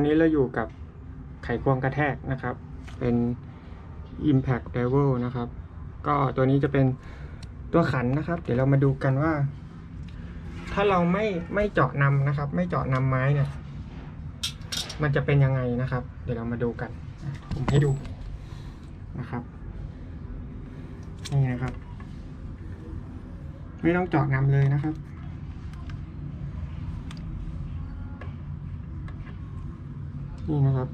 อนนี้เราอยู่กับไขควงกระแทกนะครับ เป็น Impact Level นะครับ ก็ตัวนี้จะเป็นตัวขันนะครับ เดี๋ยวเรามาดูกันว่า ถ้าเราไม่ไม่เจาะนำนะครับ ไม่เจาะนำไม้เนี่ย มันจะเป็นยังไงนะครับ เดี๋ยวเรามาดูกัน ผมให้ดูนะครับนี่นะครับ ไม่ต้องเจาะนำเลยนะครับ นี่นะครับ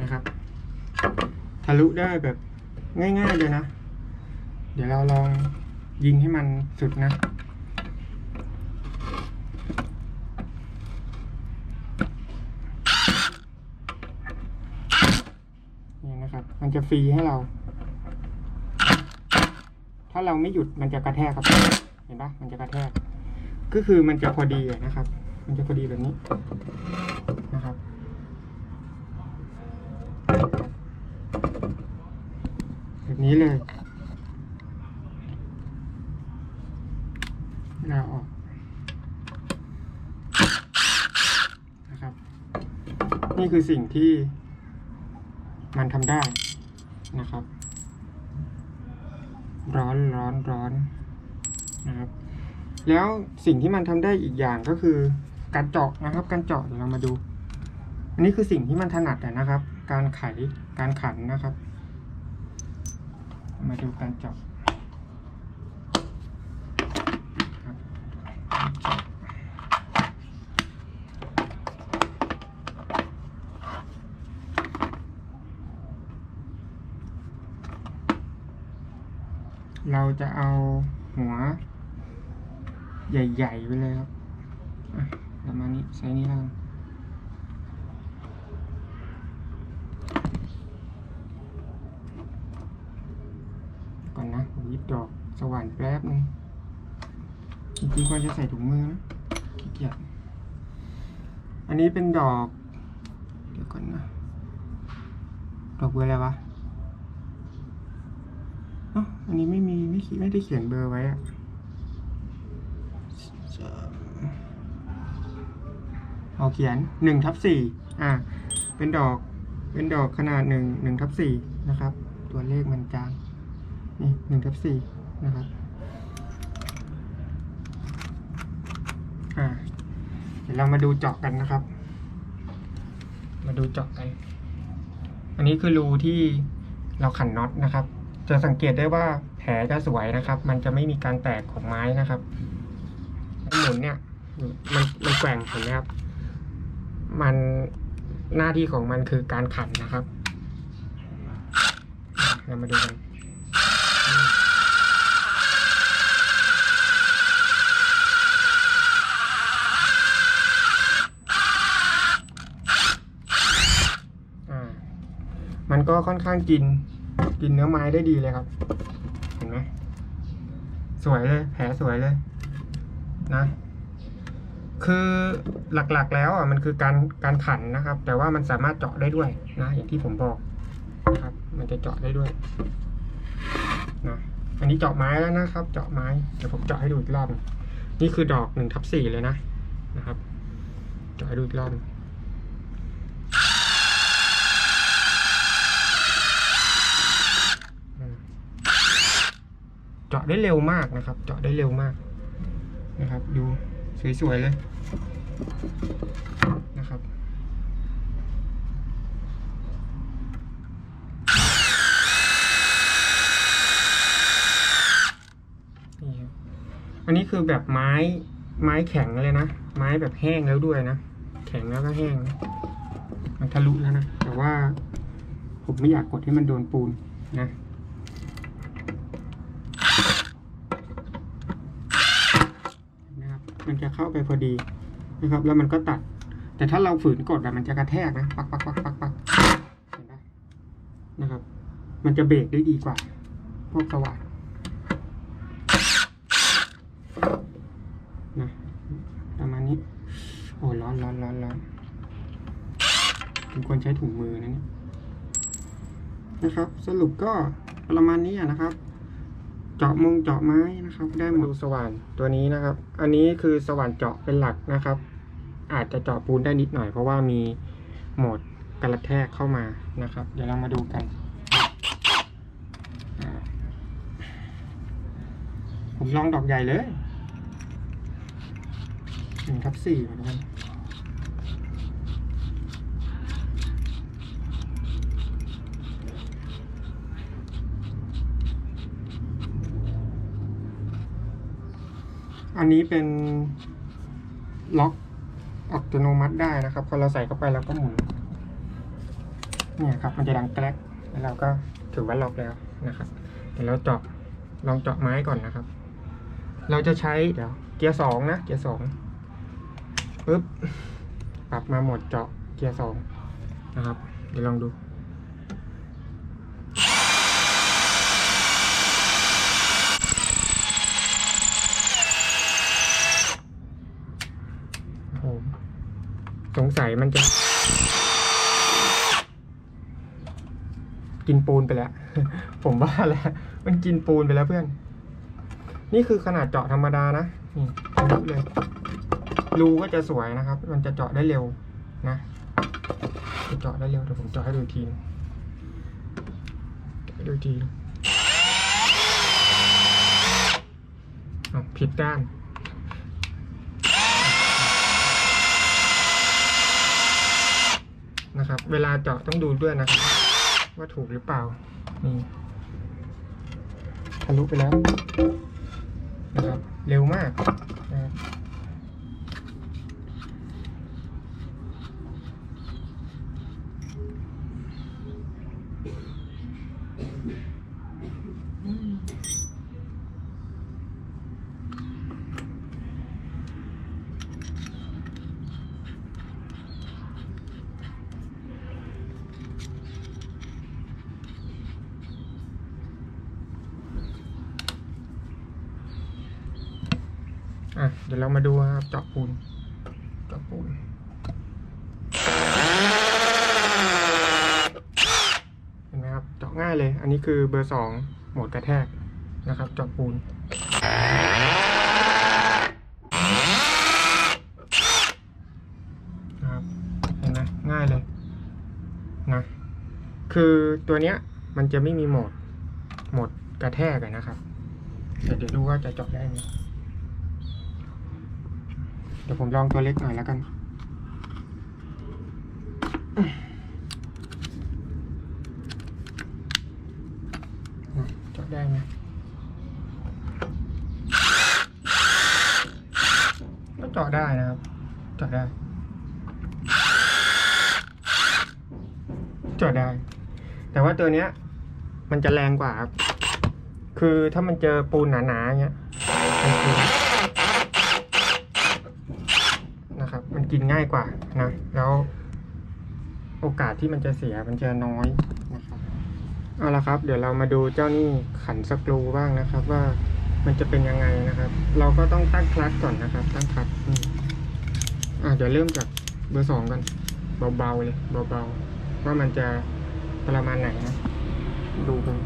นะครับ ทะลุได้แบบง่ายๆเลยนะ ดี๋ยวเราลองยิงให้มันสุดนะนี่นะครับ มันจะฟรีให้เรา ถ้าเราไม่หยุดมันจะกระแทกครับ เห็นปะมันจะกระแทก ก็คือมันจะพอดีนะครับ มันจะพอดีแบบนี้นะครับแบบนี้เลย เวลาออกนะครับ นี่คือสิ่งที่มันทำได้นะครับ ร้อนร้อนร้อนนะครับ แล้วสิ่งที่มันทำได้อีกอย่างก็คือการเจาะนะครับ การเจาะเดี๋ยวเรามาดู อันนี้คือสิ่งที่มันถนัดนะครับ การไขการขันนะครับ มาดูการเจาะ เราจะเอาหัว ใหญ่ๆไปเลยครับประมาณนี้ไซส์นี้แล้วกันก่อนนะผมหยิบดอกสว่านแป๊บนึงจริงๆควรจะใส่ถุงมือนะขี้เกียจอันนี้เป็นดอก เดี๋ยวก่อนนะ ดอกเบอร์อะไรวะ อ๋ออันนี้ไม่มีไม่ไม่ได้เขียนเบอร์ไว้อะเอาเขียนหนึ่งทับสี่อ่า เป็นดอก เป็นดอกขนาดหนึ่งหนึ่งทับสี่นะครับ ตัวเลขมันจางนี่หนึ่งทับสี่นะครับ อ่า เดี๋ยวเรามาดูเจาะกันนะครับ มาดูเจาะกัน อันนี้คือรูที่เราขันน็อตนะครับ จะสังเกตได้ว่าแผลจะสวยนะครับ มันจะไม่มีการแตกของไม้นะครับหมุนเนี่ย มันมันแกว่งเห็นไหมครับ มันหน้าที่ของมันคือการขันนะครับอะเรามาดูกันอ่ามันก็ค่อนข้างกิน กินเนื้อไม้ได้ดีเลยครับ เห็นไหมสวยเลย แผลสวยเลย นะ คือหลักๆ แล้วอะมันคือการการขันนะครับ แต่ว่ามันสามารถเจาะได้ด้วยนะอย่างที่ผมบอกนะครับ มันจะเจาะได้ด้วยนะอันนี้เจาะไม้แล้วนะครับ เจาะไม้เดี๋ยวผมเจาะให้ดูอีกรอบนี่คือดอกหนึ่งทับสี่เลยนะนะครับ เจาะให้ดูอีกรอบหนึ่งอืม เจาะได้เร็วมากนะครับ เจาะได้เร็วมากนะครับ ดูสวยๆเลยนะครับนี่ครับอันนี้คือแบบไม้ไม้แข็งเลยนะ ไม้แบบแห้งแล้วด้วยนะ แข็งแล้วก็แห้ง มันทะลุแล้วนะ แต่ว่าผมไม่อยากกดให้มันโดนปูนนะ มันจะเข้าไปพอดีนะครับ แล้วมันก็ตัด แต่ถ้าเราฝืนกดอะมันจะกระแทกนะ ปักปักปักปักปักเห็นไหมนะครับ มันจะเบรกได้ดีกว่า พวกสว่านนะประมาณนี้ โอ้ร้อนร้อนร้อนร้อนผมควรใช้ถุงมือนะเนี่ยนะครับ สรุปก็ประมาณนี้นะครับ เจาะมงเจาะไม้นะครับ ได้หมดดูสว่านตัวนี้นะครับ อันนี้คือสว่านเจาะเป็นหลักนะครับ อาจจะเจาะปูนได้นิดหน่อย เพราะว่ามีโหมดกระแทกเข้ามานะครับ เดี๋ยวเรามาดูกัน ผมลองดอกใหญ่เลยหนึ่งทับสี่เหมือนกัน อันนี้เป็นล็อกอัตโนมัติได้นะครับ พอเราใส่เข้าไปแล้วก็หมุน เนี่ยครับ มันจะดังแกรกแล้วเราก็ถือว่าล็อกแล้วนะครับ เดี๋ยวเราเจาะลองเจาะไม้ก่อนนะครับ เราจะใช้เดี๋ยวเกียร์สองนะ เกียร์สองปึ๊บ ปรับมาหมดเจาะเกียร์สองนะครับ เดี๋ยวลองดู โอ้โหสงสัยมันจะ กินปูนไปแล้ว ผมว่าแล้วมันกินปูนไปแล้วเพื่อน นี่คือขนาดเจาะธรรมดานะนี่ทะลุเลยรูก็จะสวยนะครับ มันจะเจาะได้เร็วนะจะเจาะได้เร็วเดี๋ยวผมเจาะให้ดูทีนึงเจาะให้ดูทีอ้าวผิดด้าน นะครับ เวลาเจาะต้องดูด้วยนะครับว่าถูกหรือเปล่านี่ทะลุไปแล้วนะครับ เร็วมากนะครับ อะเดี๋ยวเรามาดูครับเจาะปูนเจาะปูนเห็นไหมครับเจาะง่ายเลย อันนี้คือเบอร์สองโหมดกระแทกนะครับเจาะปูนนะครับเห็นไหมง่ายเลยนะคือตัวเนี้ยมันจะไม่มีโหมดโหมดกระแทกนะครับเดี๋ยวดูว่าจะเจาะได้ไหม ดี๋ยวผมลองตัวเล็กหน่อยแล้วกันจาะได้ไหมก็เจาะได้นะครับเจาะได้เจาะได้ แต่ว่าตัวเนี้ย มันจะแรงกว่าครับ คือถ้ามันเจอปูนหนาๆเงี้ยมันคือ นะครับ มัน กินง่ายกว่านะ แล้วโอกาสที่มันจะเสียมันจะน้อยนะครับเอาละครับ เดี๋ยวเรามาดูเจ้านี่ขันสกรูบ้างนะครับ ว่ามันจะเป็นยังไงนะครับ เราก็ต้องตั้งคลัตก่อนนะครับ ตั้งคลัตอ่าเดี๋ยวเริ่มจากเบอร์สองกันเบาๆเลยเบาๆว่ามันจะประมาณไหนนะดูกัน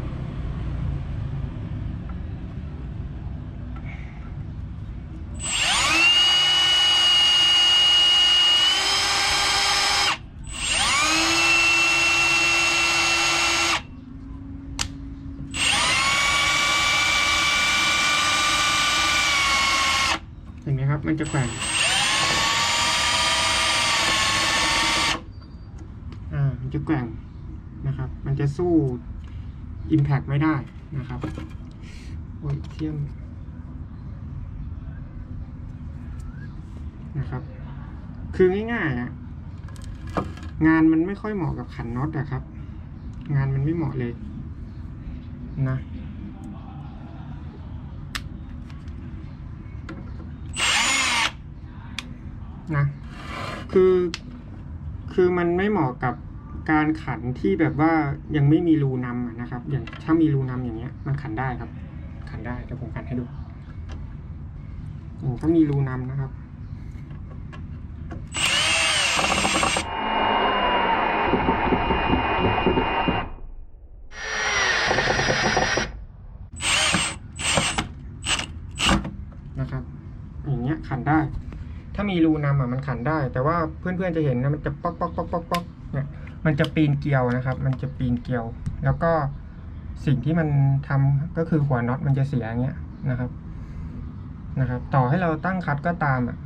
มันจะแกว่งอ่ามันจะแกว่งนะครับ มันจะสู้ Impact ไม่ได้นะครับโอ้ยเทียมนะครับ คือง่ายๆอะงานมันไม่ค่อยเหมาะกับขันน็อตอะครับ งานมันไม่เหมาะเลยนะ นะ คือคือมันไม่เหมาะกับการขันที่แบบว่ายังไม่มีรูนำนะครับ อย่างถ้ามีรูนำอย่างเงี้ย มันขันได้ครับ ขันได้เดี๋ยวผมขันให้ดูอย่างถ้ามีรูนำนะครับ มีรูนำอะมันขันได้ แต่ว่าเพื่อนๆจะเห็นนะมันจะป๊อกป๊อกป๊อกป๊อกป๊อกเนี่ยมันจะปีนเกลียวนะครับ มันจะปีนเกลียว แล้วก็สิ่งที่มันทำก็คือหัวน็อตมันจะเสียอย่างเงี้ยนะครับนะครับ ต่อให้เราตั้งคัดก็ตามอะ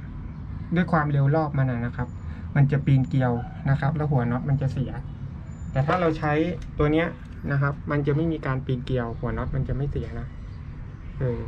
ด้วยความเร็วรอบมันนะครับ มันจะปีนเกลียวนะครับ แล้วหัวน็อตมันจะเสีย แต่ถ้าเราใช้ตัวเนี้ยนะครับ มันจะไม่มีการปีนเกลียว หัวน็อตมันจะไม่เสียนะเออ